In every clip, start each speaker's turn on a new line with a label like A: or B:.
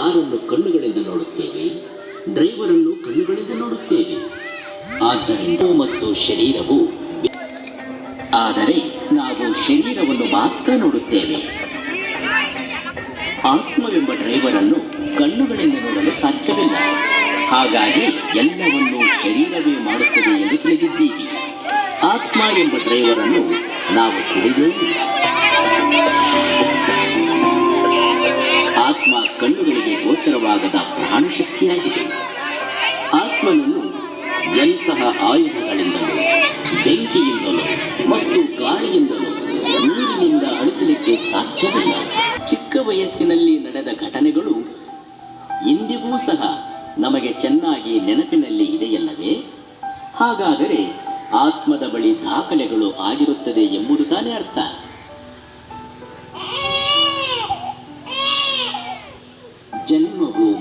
A: ಕಾರನ್ನು ಕಣ್ಣುಗಳಿಂದ ನೋಡುತ್ತೇವೆ, ಡ್ರೈವರನ್ನು ಕಣ್ಣುಗಳಿಂದ ನೋಡುತ್ತೇವೆ. ಆದ್ದರಿಂದ ಮತ್ತು ಶರೀರವು ಆದರೆ ನಾವು ಶರೀರವನ್ನು ಮಾತ್ರ ನೋಡುತ್ತೇವೆ. ಆತ್ಮವೆಂಬ ಡ್ರೈವರನ್ನು ಕಣ್ಣುಗಳಿಂದ ನೋಡಲು ಸಾಧ್ಯವಿಲ್ಲ. ಹಾಗಾಗಿ ಎಲ್ಲವನ್ನೂ ಶರೀರವೇ ಮಾಡುತ್ತದೆ ಎಂದು ತಿಳಿದಿದ್ದೀವಿ. ಆತ್ಮ ಎಂಬ ಡ್ರೈವರನ್ನು ನಾವು ತಿಳಿದೇ ಆತ್ಮ ಕಣ್ಣುಗಳಿಗೆ ಗೋಚರವಾಗದ ಪ್ರಾಣಶಕ್ತಿಯಾಗಿದೆ ಆತ್ಮನನ್ನು ಎಂತಹ ಆಯುಧಗಳಿಂದಲೂ, ಬೆಂಕಿಯಿಂದಲೂ ಮತ್ತು ಗಾಳಿಯಿಂದಲೂ ನೀರಿನಿಂದ ಅಳಿಸಲಿಕ್ಕೆ ಸಾಧ್ಯವಿಲ್ಲ. ಚಿಕ್ಕ ವಯಸ್ಸಿನಲ್ಲಿ ನಡೆದ ಘಟನೆಗಳು ಇಂದಿಗೂ ಸಹ ನಮಗೆ ಚೆನ್ನಾಗಿ ನೆನಪಿನಲ್ಲಿ ಇದೆಯಲ್ಲವೇ? ಹಾಗಾದರೆ ಆತ್ಮದ ಬಳಿ ದಾಖಲೆಗಳು ಆಗಿರುತ್ತದೆ ಎಂಬುದು ತಾನೇ ಅರ್ಥ.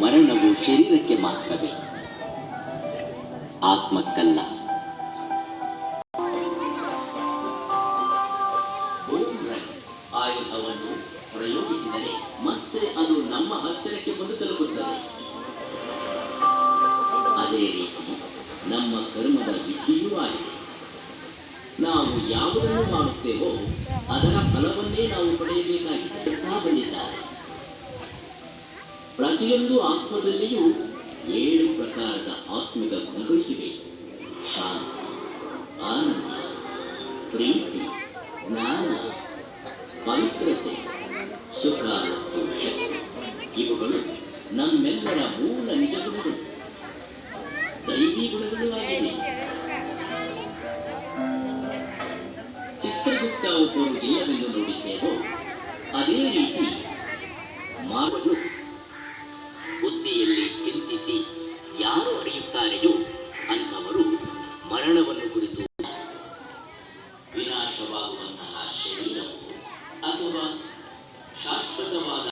A: ಮರಣವು ಶರೀರಕ್ಕೆ ಮಾತ್ರವೇ. ಆತ್ಮಕ್ಕಲ್ಲ. ಆಯುಧವನ್ನು ಪ್ರಯೋಗಿಸಿದರೆ ಮತ್ತೆ ಅದು ನಮ್ಮ ಹತ್ತಿರಕ್ಕೆ ಬಂದು ತಲುಪುತ್ತದೆ. ಅದೇ ರೀತಿ ನಮ್ಮ ಕರ್ಮದ ವಿಧಿಯೂ ಆಗಿದೆ. ನಾವು ಯಾವುದನ್ನು ಮಾಡುತ್ತೇವೋ ಅದರ ಫಲವನ್ನೇ ನಾವು ಪಡೆಯಬೇಕಾಗಿದೆ. ಪ್ರತಿಯೊಂದು ಆತ್ಮದಲ್ಲಿಯೂ ಏಳು ಪ್ರಕಾರದ ಆತ್ಮಿಕ ಗುಣಗಳಿವೆ ಶಾಂತಿ, ಆನಂದ, ಪ್ರೀತಿ, ಜ್ಞಾನ, ಪವಿತ್ರತೆ, ಸುಖ ಮತ್ತು ಶಕ್ತಿ. ಇವುಗಳು ನಮ್ಮೆಲ್ಲರ ಮೂಲ ನಿಜ ಗುಣಗಳು. ದೈವಿ ಗುಣಗಳು ಆಗಿವೆ. ಚಿತ್ರಗುಪ್ತ ಒಬ್ಬರು ಇಲ್ಲವೆಂದು ನೋಡಿದ್ದೇವೋ, ಅದೇ ರೀತಿ ಮಾನವರು ಬುದ್ಧಿಯಲ್ಲಿ ಚಿಂತಿಸಿ ಯಾರು ಅರಿಯುತ್ತಾರೆಯೋ ಅಂಥವರು ಮರಣವನ್ನು ಕುರಿತು ವಿನಾಶವಾಗುವಂತಹ ಶರೀರವು ಅಥವಾ ಶಾಶ್ವತವಾದ